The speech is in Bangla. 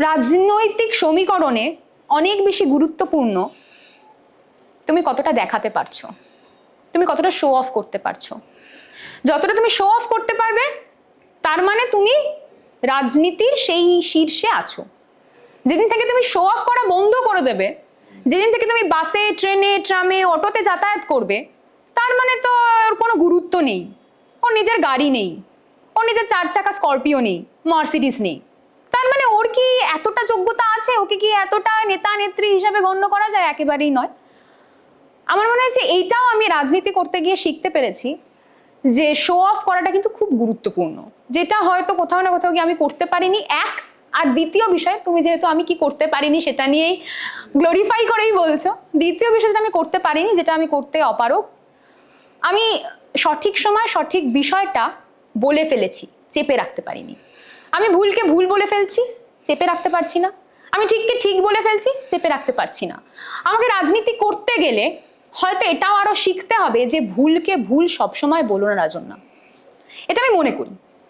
রাজনৈতিক সমীকরণে অনেক বেশি গুরুত্বপূর্ণ তুমি কতটা দেখাতে পারছ? তুমি কতটা শো অফ করতে পারছ? যতটা তুমি শো অফ করতে পারবে, তার মানে তুমি রাজনীতির সেই শীর্ষে আছো। যেদিন থেকে তুমি শো অফ করা বন্ধ করে দেবে, যেদিন থেকে তুমি বাসে, ট্রেনে, ট্রামে, অটোতে যাতায়াত করবে, তার মানে তো ওর কোনো গুরুত্ব নেই। ওর নিজের গাড়ি নেই। ওর নিজের চার চাকা স্করপিও নেই। মার্সিডিস নেই। কি এতটা যোগ্যতা আছে? ওকে কি এতটা নেতা নেত্রী হিসাবে গণ্য করা যায়? একেবারেই নয়। আমার মনে হচ্ছে এইটাও আমি রাজনীতি করতে গিয়ে শিখতে পেরেছি যে শো অফ করাটা কিন্তু খুব গুরুত্বপূর্ণ। যেটা হয়তো কোথাও না কোথাও গিয়ে আমি করতে পারিনি। এক, আর দ্বিতীয় বিষয়, তুমি যেহেতু আমি কি করতে পারিনি সেটা নিয়েই গ্লোরিফাই করেই বলছো। দ্বিতীয় বিষয় যেটা আমি করতে পারিনি, যেটা আমি করতে অপারক আমি সঠিক সময় সঠিক বিষয়টা বলে ফেলেছি, চেপে রাখতে পারিনি। আমি ভুলকে ভুল বলে ফেলছি চেপে রাখতে পারছি না। আমি ঠিককে ঠিক বলে ফেলছি, চেপে রাখতে পারছি না। আমাকে রাজনীতি করতে গেলে হয়তো এটাও আরও শিখতে হবে যে ভুলকে ভুল সবসময় বলো না রাজন্য এটা আমি মনে করি।